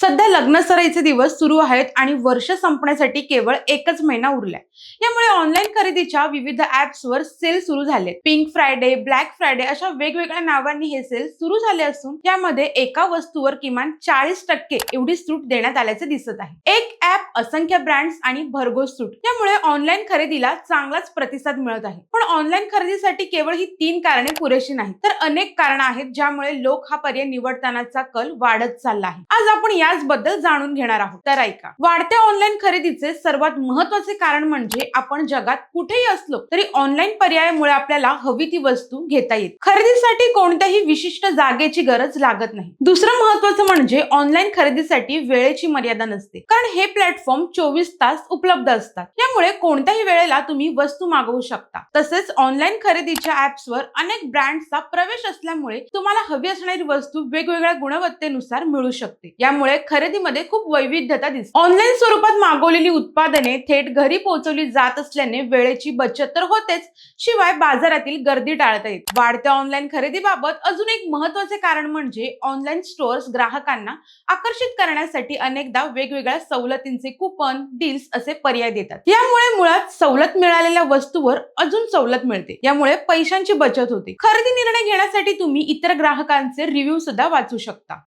सध्या लग्नसराईचे दिवस सुरू आहेत आणि वर्ष संपण्यासाठी केवळ एकच महिना उरलाय. यामुळे ऑनलाईन खरेदीच्या विविध ऍप्सवर सेल सुरू झाले पिंक फ्रायडे ब्लॅक फ्रायडे अशा वेगवेगळ्या नावांनी हे सेल सुरू झाले असून यामध्ये एका वस्तूवर किमान चाळीस टक्के एवढी सूट देण्यात आल्याचे दिसत आहे. एक ऍप असंख्य ब्रँड्स आणि भरघोस सूट. त्यामुळे ऑनलाईन खरेदीला चांगलाच प्रतिसाद मिळत आहे. पण ऑनलाईन खरेदीसाठी केवळ ही तीन कारणे पुरेशी नाहीत. तर अनेक कारण आहेत ज्यामुळे लोक हा पर्याय निवडतानाचा कल वाढत चालला आहे. आज आपण या त्याचबद्दल जाणून घेणार आहोत. तर ऐका वाढत्या ऑनलाईन खरेदीचे सर्वात महत्त्वाचे कारण म्हणजे आपण जगात कुठेही असलो तरी ऑनलाईन पर्यायामुळे आपल्याला हवी ती वस्तू घेता येईल. खरेदीसाठी कोणत्याही विशिष्ट जागेची गरज लागत नाही. दुसरं महत्वाचं म्हणजे ऑनलाईन खरेदीसाठी वेळेची मर्यादा नसते. कारण हे प्लॅटफॉर्म चोवीस तास उपलब्ध असतात. त्यामुळे कोणत्याही वेळेला तुम्ही वस्तू मागवू शकता. तसेच ऑनलाईन खरेदीच्या ऍप्सवर अनेक ब्रँड्सचा प्रवेश असल्यामुळे तुम्हाला हवी असणारी वस्तू वेगवेगळ्या गुणवत्तेनुसार मिळू शकते. यामुळे खरेदीमध्ये खूप वैविध्यता दिसते. ऑनलाईन स्वरूपात मागवलेली उत्पादने थेट घरी पोहोचवली जात असल्याने वेळेची बचत तर होतेच शिवाय बाजारातील गर्दी टाळता येते. वाढत्या ऑनलाईन खरेदीबाबत अजून एक महत्त्वाचे कारण म्हणजे ऑनलाईन स्टोअर्स ग्राहकांना आकर्षित करण्यासाठी अनेकदा वेगवेगळ्या सवलतींचे कुपन डील्स असे पर्याय देतात. यामुळे मुळात सवलत मिळालेल्या वस्तूवर अजून सवलत मिळते. यामुळे पैशांची बचत होते. खरेदी निर्णय घेण्यासाठी तुम्ही इतर ग्राहकांचे रिव्ह्यू सुद्धा वाचू शकता.